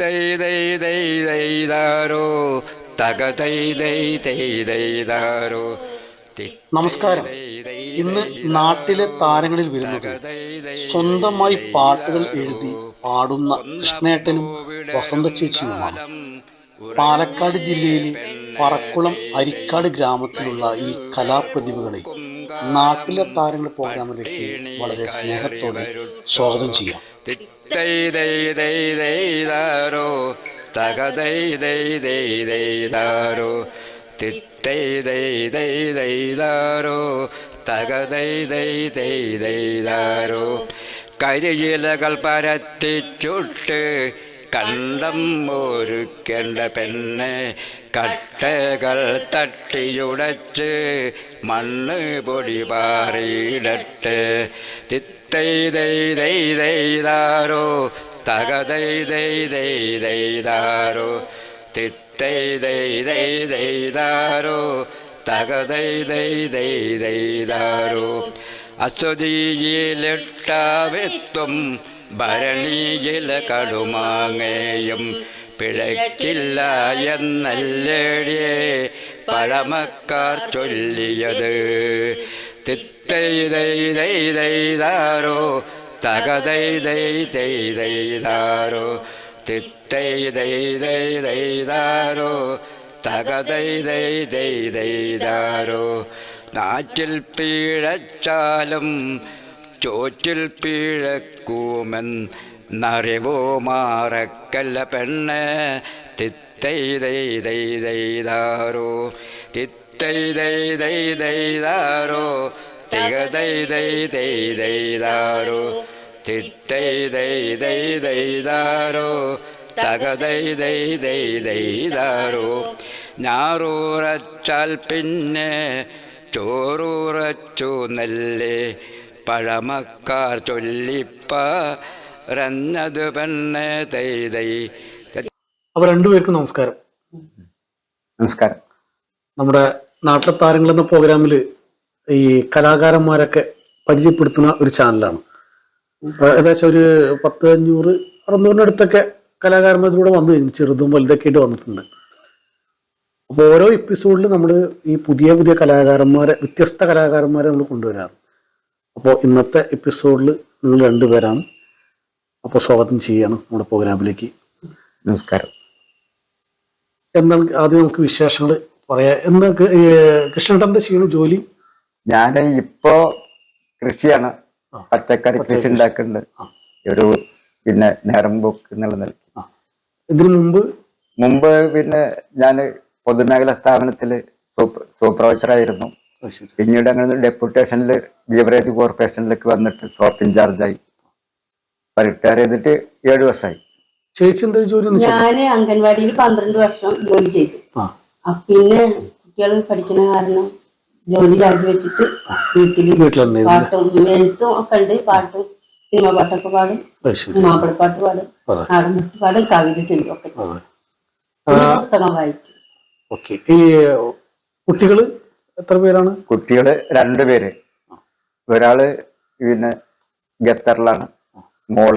തിത്തൈ ദൈ ദൈ ദൈതാരോ തക ദൈ ദൈ ദൈ ദൈതാരോ നമസ്കാരം ഇന്ന് നാട്ടിലെ താരങ്ങളിൽ വരുന്നത് സ്വന്തമായി പാട്ടുകൾ എഴുതി പാടുന്ന കൃഷ്ണേട്ടനും വസന്ത ചേച്ചിയുമാണ് പാലക്കാട് ജില്ലയിലെ പറക്കുളം അരിക്കാട് ഗ്രാമത്തിലുള്ള ഈ കലാപ്രതിഭകളെ നാട്ടിലെ താരങ്ങൾ പ്രോഗ്രാമിലേക്ക് വളരെ സ്നേഹത്തോടെ സ്വാഗതം ചെയ്യാം തിത്തൈ ദൈ ദൈ ദൈതാരോ തക ദൈ ദൈ ദൈ ദൈതാരോ തിത്തൈ ദൈ ദൈ ദൈതാരോ തക ദൈ ദൈ ദൈ ദൈതാരോ കരിയിലകൾ പരത്തിച്ചുട്ട് കണ്ടം ഒരുക്കേണ്ട പെണ്ണ് കട്ടകൾ തട്ടിയുടച്ച് മണ്ണ് പൊടി പാറിയിടട്ട് തിത്തൈ ദൈ ദൈ ദൈതാരോ തക ദൈ ദൈ ദൈ ദൈതാരോ തിത്തൈ ദൈ ദൈ ദൈതാരോ തക ദൈ ദൈ ദൈ ദൈതാരോ അശ്വതിയിലിട്ടാവെത്തും ഭരണിയില കടുമാങ്ങയും പിഴയ്ക്കില്ല എന്നല്ലേടിയേ പഴമക്കാർ ചൊല്ലിയത് തിത്തൈ ദൈ ദൈ ദൈതാരോ തക ദൈ ദൈ ദൈ ദൈതാരോ തിത്തൈ ദൈ ദൈ ദൈതാരോ തക ദൈ ദൈ ദൈ ദൈതാരോ നാറ്റിൽ പീഴച്ചാലും ചോറ്റിൽ പീഴക്കൂമെന്നറിവോ മാറക്കല്ല പെണ്ണ് തിത്തൈ ഞാറൂറച്ചാൽ പിന്നെ ചോറൂറച്ചു നെല്ലേ പഴമക്കാർ ചൊല്ലിപ്പ റഞ്ഞത് പെണ്ണെ തൈതൈ. അവ അപ്പൊ രണ്ടുപേർക്കും നമസ്കാരം. നമസ്കാരം. നമ്മുടെ നാട്ടിലെ താരങ്ങൾ എന്ന പ്രോഗ്രാമിൽ ഈ കലാകാരന്മാരൊക്കെ പരിചയപ്പെടുത്തുന്ന ഒരു ചാനലാണ് ഏകദേശം ഒരു പത്ത് അഞ്ഞൂറ് അറുന്നൂറിനടുത്തൊക്കെ കലാകാരന്മാരിലൂടെ വന്നു കഴിഞ്ഞു. ചെറുതും വലുതൊക്കെ ആയിട്ട് വന്നിട്ടുണ്ട്. അപ്പോൾ ഓരോ എപ്പിസോഡിൽ നമ്മൾ ഈ പുതിയ പുതിയ കലാകാരന്മാരെ വ്യത്യസ്ത കലാകാരന്മാരെ നമ്മൾ കൊണ്ടുവരാറ്. അപ്പോൾ ഇന്നത്തെ എപ്പിസോഡിൽ നിങ്ങൾ രണ്ടുപേരാണ്. അപ്പോൾ സ്വാഗതം ചെയ്യാണ് നമ്മുടെ പ്രോഗ്രാമിലേക്ക് നമസ്കാരം. എന്നാൽ ആദ്യം നമുക്ക് വിശേഷങ്ങൾ പറയാം. എന്താ കൃഷ്ണൻ ചെയ്യുന്ന? ജോലി? ഞാൻ ഇപ്പോ കൃഷിയാണ്. പച്ചക്കറി കൃഷി ഉണ്ടാക്കുന്നുണ്ട്. ഒരു പിന്നെ നേരം പോക്ക് എന്നുള്ള നിലയ്ക്ക്. ഇതിനു മുമ്പ്? മുമ്പ് പിന്നെ ഞാൻ പൊതുമേഖലാ സ്ഥാപനത്തിൽ സൂപ്പർ സൂപ്പർവൈസറായിരുന്നു. പിന്നീട് അങ്ങനെ ഡെപ്യൂട്ടേഷനിൽ ബീവറേജ് കോർപ്പറേഷനിലേക്ക് വന്നിട്ട് ഷോപ്പ് ഇൻചാർജായി റിട്ടയർ ചെയ്തിട്ട് ഏഴു വർഷമായി ചേച്ചി എന്താ ജോലി ഞാൻ അംഗൻവാടിയിൽ പന്ത്രണ്ട് വർഷം ജോലി ചെയ്തു. ആ. പിന്നെ കുട്ടികൾ പഠിക്കുന്ന കാരണം ജോലി രാജിവെച്ചിട്ട് വീട്ടിൽ. പാട്ടും എഴുത്തും ഒക്കെ ഉണ്ട്. പാട്ടും സിനിമ പാട്ടൊക്കെ പാടും. മാപ്പിളപ്പാട്ട് പാടും. നാടൻപാട്ട് പാടും കവിത ചൊല്ലും ഒക്കെ. പുസ്തകം വായിക്കും. ഓക്കെ. ഈ കുട്ടികൾ എത്ര പേരാണ്? രണ്ടു രണ്ടുപേര് ഒരാൾ പിന്നെ ഖത്തറിലാണ് മോൾ.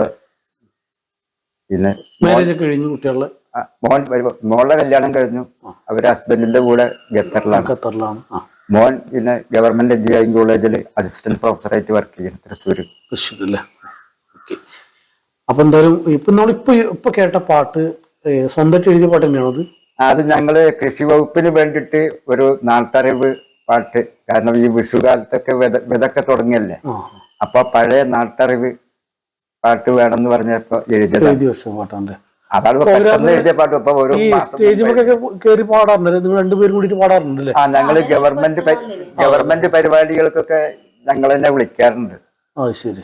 പിന്നെ മാരേജ് കഴിഞ്ഞു കുട്ടികളുടെ? ആ, മോൻ മോളുടെ കല്യാണം കഴിഞ്ഞു. അവർ ഹസ്ബൻഡിന്റെ കൂടെ ഖത്തറിലാണ്. ഖത്തറിലാണ്. ആ മോൻ പിന്നെ ഗവൺമെന്റ് എഞ്ചിനീയറിംഗ് കോളേജിൽ അസിസ്റ്റന്റ് പ്രൊഫസറായിട്ട് വർക്ക് ചെയ്യുന്നു തൃശ്ശൂർ തൃശ്ശൂരല്ലേ ഓക്കെ. അപ്പൊ എന്തായാലും ഇപ്പൊ നമ്മളിപ്പോ ഇപ്പൊ കേട്ട പാട്ട് സ്വന്തമായിട്ട് എഴുതിയ പാട്ട് തന്നെയാണോ അത്? അത് ഞങ്ങൾ കൃഷി വകുപ്പിന് വേണ്ടിട്ട് ഒരു നാട്ടറിവ് പാട്ട്. കാരണം ഈ വിഷുകാലത്തൊക്കെ വിത വിതൊക്കെ തുടങ്ങിയല്ലേ. അപ്പൊ പഴയ നാട്ടറിവ് പാട്ട് വേണമെന്ന് പറഞ്ഞപ്പോ എഴുതിയത്. എഴുതി വെച്ച പാട്ടാണ് അതാണ് എഴുതിയ പാട്ട്. ഇപ്പൊ ഒരു ഈ മാസം സ്റ്റേജിലൊക്കെ കയറി പാടാറുണ്ട്. നിങ്ങൾ രണ്ടുപേരും കൂടിയിട്ട് പാടാറുണ്ടല്ലേ? ആ ഞങ്ങൾ ഗവൺമെന്റ് ഗവൺമെന്റ് പരിപാടികൾക്കൊക്കെ ഞങ്ങൾ തന്നെ വിളിക്കാറുണ്ട്. ആ ശരി.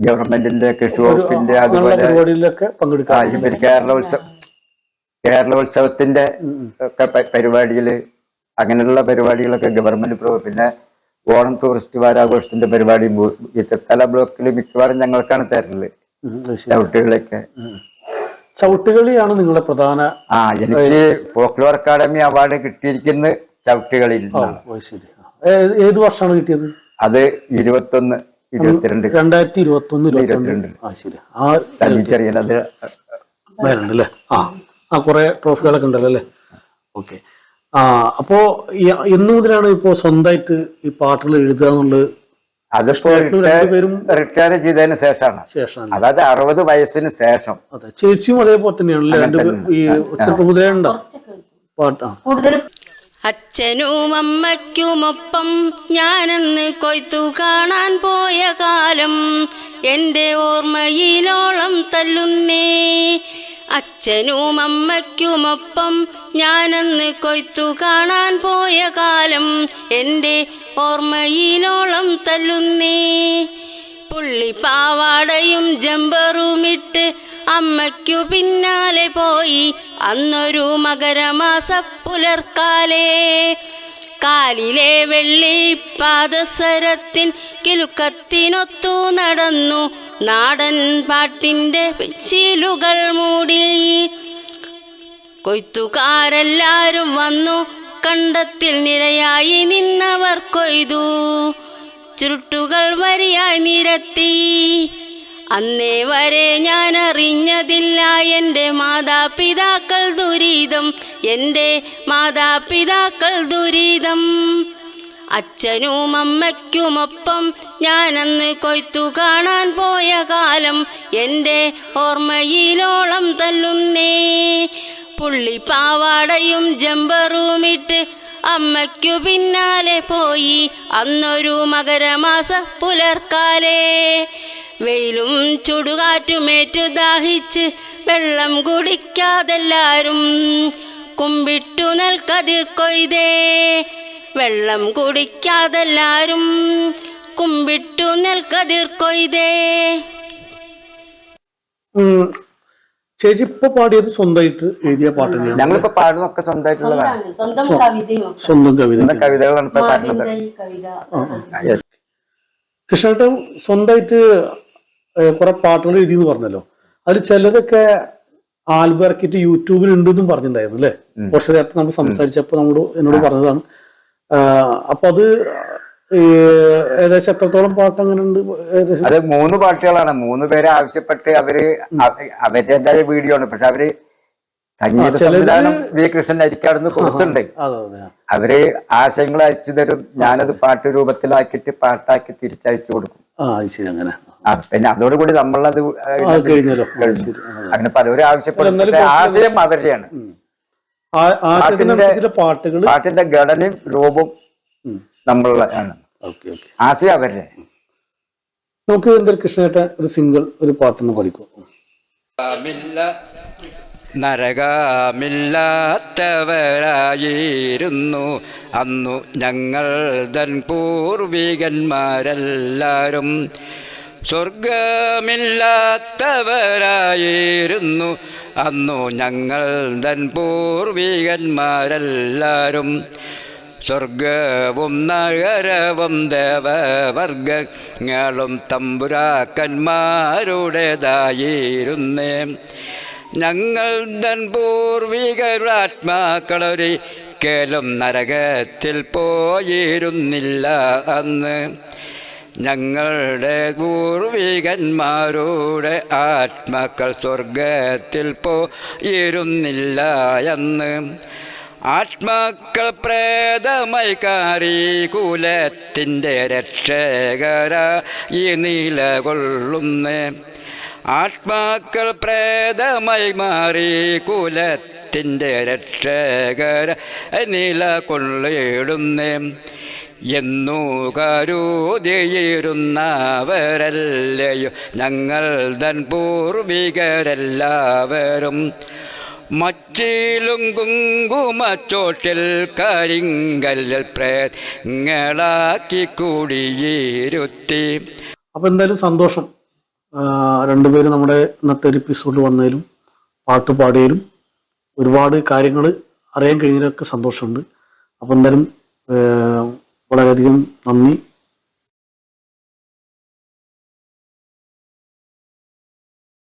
ഗവൺമെന്റിന്റെ കൃഷി ഒരു വകുപ്പിന്റെ അങ്ങനെയുള്ള അതുപോലെ പരിപാടിയിലൊക്കെ കേരള ഇവർ കേരളോത്സവം കേരളോത്സവത്തിന്റെ ഒക്കെ പരിപാടിയിൽ അങ്ങനെയുള്ള പരിപാടികളൊക്കെ ഗവൺമെന്റ് പിന്നെ ഓണം ടൂറിസ്റ്റ് വാരാഘോഷത്തിന്റെ പരിപാടി ഇത്തല ഈ തല ബ്ലോക്കിൽ മിക്കവാറും ഞങ്ങൾക്കാണ് തരൽ. ചവിട്ടുകളൊക്കെ. ചവിട്ടുകളിയാണ് നിങ്ങളുടെ പ്രധാന ആ എനിക്ക് ഫോക്ലോർ അക്കാദമി അവാർഡ് കിട്ടിയിരിക്കുന്നത് ചവിട്ടുകളിൽ ശരി. ഏത് വർഷമാണ് കിട്ടിയത്? അത് ഇരുപത്തൊന്ന് ഇരുപത്തിരണ്ട്. രണ്ടായിരത്തി ഇരുപത്തി ഒന്ന് ഇരുപത്തിരണ്ട്. ആ ശരി. ആ അല്ലേ ആ ആ കുറെ ട്രോഫികളൊക്കെ ഉണ്ടല്ലോ അല്ലേ? ഓക്കെ. ആ അപ്പോ ഇന്നു മുതലാണ് ഇപ്പോ സ്വന്തമായിട്ട് ഈ പാട്ടുകൾ എഴുതുക എന്നുള്ളത് അതിപ്പോ റിട്ടയർ ചെയ്തതിന് ശേഷമാണ്. അതായത് അറുപത് വയസ്സിന് ശേഷം. അതെ ചേച്ചിയും അതേപോലെ തന്നെയാണല്ലേ ആ. കൂടുതലും അച്ഛനും അമ്മയ്ക്കുമൊപ്പം ഞാനെന്ന് കൊയ്ത്തു കാണാൻ പോയ കാലം എന്റെ ഓർമ്മയിലോളം തല്ലുന്നേ. അച്ഛനും അമ്മയ്ക്കുമൊപ്പം ഞാനെന്ന് കൊയ്ത്തു കാണാൻ പോയ കാലം എന്റെ ഓർമ്മയിലോളം തല്ലുന്നേ. പുള്ളിപ്പാവാടയും ജമ്പറുമിട്ട് അമ്മയ്ക്കു പിന്നാലെ പോയി. അന്നൊരു മകരമാസ പുലർക്കാലേ. കാലിലെ വെള്ളി പാദസരത്തിൻ കിലുക്കത്തിനൊത്തു നടന്നു. നാടൻ പാട്ടിന്റെ ശീലുകൾ മൂടി. കൊയ്ത്തുകാരെല്ലാരും വന്നു. കണ്ടത്തിൽ നിരയായി നിന്നവർ കൊയ്തു. ചുരുട്ടുകൾ വരിയായി നിരത്തി. അന്നേ വരെ ഞാൻ അറിഞ്ഞതില്ല എന്റെ മാതാപിതാക്കൾ ദുരിതം എന്റെ മാതാപിതാക്കൾ ദുരിതം. അച്ഛനും അമ്മയ്ക്കുമൊപ്പം ഞാനന്ന് കൊയ്ത്തു കാണാൻ പോയ കാലം എന്റെ ഓർമ്മയിലോളം തല്ലുന്നേ. പുള്ളി പാവാടയും ജമ്പറുമിട്ട് അമ്മയ്ക്കു പിന്നാലെ പോയി അന്നൊരു മകരമാസ പുലർക്കാലേ. വെയിലും ചുടുകാറ്റുമേറ്റു ദാഹിച്ച് വെള്ളം കുടിക്കാതെല്ലാരും കുമ്പിട്ടു നെൽക്കതിർ കൊയ്തേ. വെള്ളം കുടിക്കാതെല്ലാരും കുമ്പിട്ടു നെൽക്കതിർ കൊയ്തേ. ചേച്ചി ഇപ്പൊ പാടിയത് സ്വന്തമായിട്ട് എഴുതിയ പാട്ട് ഞങ്ങളിപ്പോ പാടുന്നൊക്കെ സ്വന്തമായിട്ടുള്ളതാണ് സ്വന്തം കവിത സ്വന്തം കവിതകളാണ് ഇപ്പൊ പാടുന്നത്. കൃഷ്ണേട്ടൻ സ്വന്തമായിട്ട് കുറെ പാട്ടുകൾ എഴുതി എന്ന് പറഞ്ഞല്ലോ. അതിൽ ചിലതൊക്കെ ആൽബം ഇറക്കിയിട്ട് യൂട്യൂബിൽ ഉണ്ടെന്നും പറഞ്ഞിട്ടുണ്ടായിരുന്നു അല്ലേ? കുറച്ച് നേരത്തെ നമ്മൾ സംസാരിച്ചപ്പോൾ നമ്മോട് എന്നോട് പറഞ്ഞതാണ്. അപ്പൊ അത് ഏകദേശം എത്രത്തോളം പാട്ട് അങ്ങനെ ഉണ്ട്? ഏകദേശം അത് മൂന്ന് പാട്ടുകളാണ്. മൂന്ന് പേരെ ആവശ്യപ്പെട്ട് അവർ അവ- അവരുടേതായ വീഡിയോ ആണ്. പക്ഷെ അവർ സംഗീത സംവിധാനം വി കൃഷ്ണൻ അരിക്കാടുന്ന് കൊടുത്തിട്ടുണ്ട്. അതെ അവർ ആശയങ്ങൾ അയച്ചു തരും. ഞാനത് പാട്ട് രൂപത്തിലാക്കിട്ട് പാട്ടാക്കി തിരിച്ചയച്ചു കൊടുക്കും. ആ ശരി അങ്ങനെ. പിന്നെ അതോടുകൂടി നമ്മളത്. അങ്ങനെ പലരും ആവശ്യപ്പെടുന്നത് ആശയം അവരുടെയാണ് പാട്ടുകൾ പാട്ടിന്റെ ഘടനയും രൂപവും നമ്മളുടെ ആണ്. Okay okay. ആശയം അവരുടെ. നമുക്ക് എന്തൊരു കൃഷ്ണേട്ട ഒരു സിംഗിൾ ഒരു പാട്ടൊന്ന് പഠിക്കും. മില്ല നരകമില്ലാത്തവരായിരുന്നു. അന്നു ഞങ്ങൾ തൻ പൂർവികന്മാരെല്ലാരും. സ്വർഗമില്ലാത്തവരായിരുന്നു. അന്നു ഞങ്ങൾ തൻ പൂർവികന്മാരെല്ലാരും സ്വർഗവും നഗരവും ദേവവർഗങ്ങളും തമ്പുരാക്കന്മാരുടേതായിരുന്നേ. ഞങ്ങൾ തൻ പൂർവികരുടെ ആത്മാക്കളൊരിക്കലും നരകത്തിൽ പോയിരുന്നില്ല അന്ന്. ഞങ്ങളുടെ പൂർവികന്മാരുടെ ആത്മാക്കൾ സ്വർഗത്തിൽ പോയിരുന്നില്ല എന്ന്. ആത്മാക്കൾ പ്രേതമായി കാറി കുലത്തിന്റെ രക്ഷകര ഈ നിലകൊള്ളുന്നേ. ആത്മാക്കൾ പ്രേതമായി മാറി കുലത്തിന്റെ രക്ഷകര നിലകൊള്ളിടുന്നേ. എന്നു കരുതിയിരുന്നവരല്ലയോ? ഞങ്ങൾ തൻ പൂർവികരെല്ലാവരും മച്ചിലും കുങ്കുമച്ചോട്ടിൽ കരിങ്കല്ലിൽ പ്രേങ്ങളാക്കി കൂടിയിരുത്തി. അപ്പൊ എന്തായാലും സന്തോഷം. രണ്ടുപേരും നമ്മുടെ ഇന്നത്തെ ഒരു എപ്പിസോഡിൽ വന്നതിലും പാട്ട് പാടിയതിലും ഒരുപാട് കാര്യങ്ങൾ അറിയാൻ കഴിഞ്ഞതിലൊക്കെ സന്തോഷമുണ്ട്. അപ്പം എന്തായാലും വളരെയധികം നന്ദി.